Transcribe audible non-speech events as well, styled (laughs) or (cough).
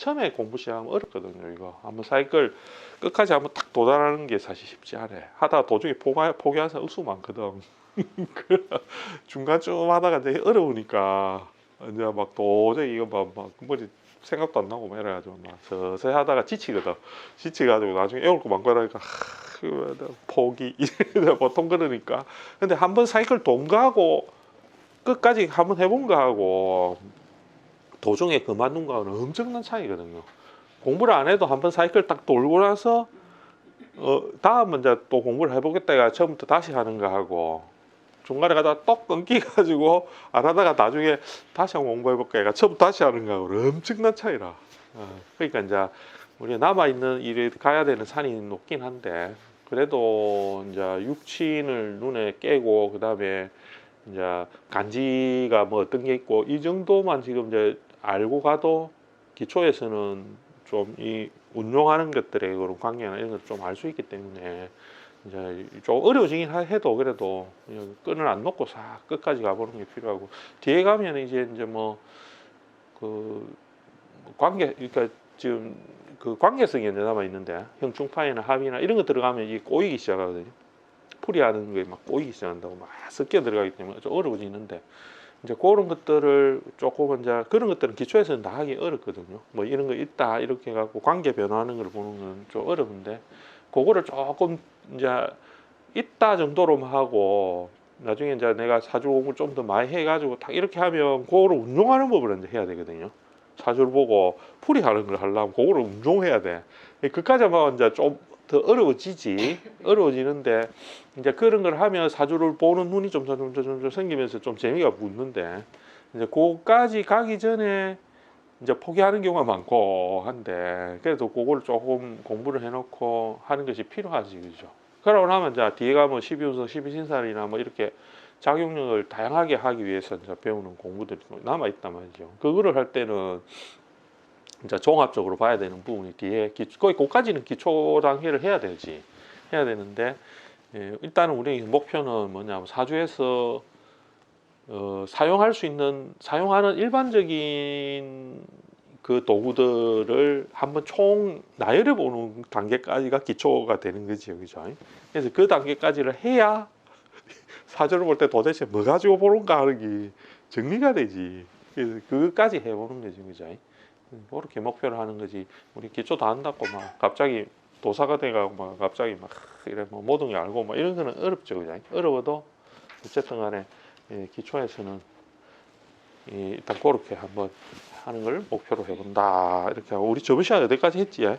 처음에 공부 시작하면 어렵거든요. 이거 한번 사이클 끝까지 한번 딱 도달하는 게 사실 쉽지 않아. 하다가 도중에 포기 포기하는 사람 억수 많거든. (laughs) 그 중간쯤 하다가 이제 어려우니까 이제 막 도저히 이거 막, 막 머리 생각도 안 나고 막 이래가지고 막 서서히 하다가 지치거든. 지치가지고 나중에 애울 거 많고 이러니까 하, 이거 포기 (laughs) 보통 그러니까. 근데 한번 사이클 동가하고 끝까지 한번 해본 거하고 도중에 그만둔 거하고는 엄청난 차이거든요. 공부를 안 해도 한 번 사이클 딱 돌고 나서 어 다음은 이제 또 공부를 해보겠다 가 처음부터 다시 하는 거 하고 중간에 가다가 똑 끊기가지고 안 하다가 나중에 다시 한번 공부해볼까 해가 처음부터 다시 하는 거하고는 엄청난 차이라. 어, 그러니까 이제 우리 남아 있는 일에 가야 되는 산이 높긴 한데 그래도 이제 육친을 눈에 깨고 그 다음에 이제 간지가 뭐 어떤 게 있고 이 정도만 지금 이제 알고 가도 기초에서는 좀 이 운용하는 것들의 그런 관계나 이런 걸좀알 수 있기 때문에 이제 좀 어려워지긴 하- 해도 그래도 끈을 안 놓고 싹 끝까지 가보는 게 필요하고 뒤에 가면 이제 이제 뭐 그 관계 그러니까 지금 그 관계성이 이제 남아 있는데 형충파이나 합이나 이런 거 들어가면 이게 꼬이기 시작하거든요. 풀이하는 게막 꼬이기 시작한다고 막 섞여 들어가기 때문에 좀 어려워지는데 이제 그런 것들을 조금 이제 그런 것들은 기초에서는 다 하기 어렵거든요. 뭐 이런 거 있다 이렇게 해갖고 관계 변화하는 걸 보는 건 좀 어려운데 그거를 조금 이제 있다 정도로만 하고 나중에 이제 내가 사주 공부 좀 더 많이 해가지고 딱 이렇게 하면 그거를 운용하는 법을 이제 해야 되거든요. 사주를 보고 풀이하는 걸 하려면 그거를 운용해야 돼. 그까지 하면 이제 좀 더 어려워지지. 어려워지는데 이제 그런 걸 하면 사주를 보는 눈이 좀 점점 점점 점점 생기면서 좀 재미가 붙는데 이제 그까지 가기 전에 이제 포기하는 경우가 많고 한데 그래도 그걸 조금 공부를 해놓고 하는 것이 필요하지 그죠. 그러고 나면 이제 뒤에 가면 12운석, 12신살이나 뭐 이렇게 작용력을 다양하게 하기 위해서 이제 배우는 공부들이 남아 있단 말이죠. 그거를 할 때는 이제 종합적으로 봐야 되는 부분이 뒤에 기, 거의 그까지는 기초 단계를 해야 되지 해야 되는데 예, 일단은 우리 목표는 뭐냐면 사주에서 어, 사용할 수 있는 사용하는 일반적인 그 도구들을 한번 총 나열해 보는 단계까지가 기초가 되는 거죠, 그죠? 그래서 그 단계까지를 해야 사주를 볼때 도대체 뭐 가지고 보는가 하는 게 정리가 되지. 그것까지 해보는 거지, 그죠? 그렇게 목표를 하는 거지. 우리 기초 다 한다고 막 갑자기 도사가 돼가고 막 갑자기 막 이래 뭐 모든 게 알고 뭐 이런 거는 어렵죠, 그죠? 어려워도 어쨌든 간에 예, 기초에서는 예, 일단 그렇게 한번 하는 걸 목표로 해본다. 이렇게 하고 우리 저번 시간에 어디까지 했지? 예?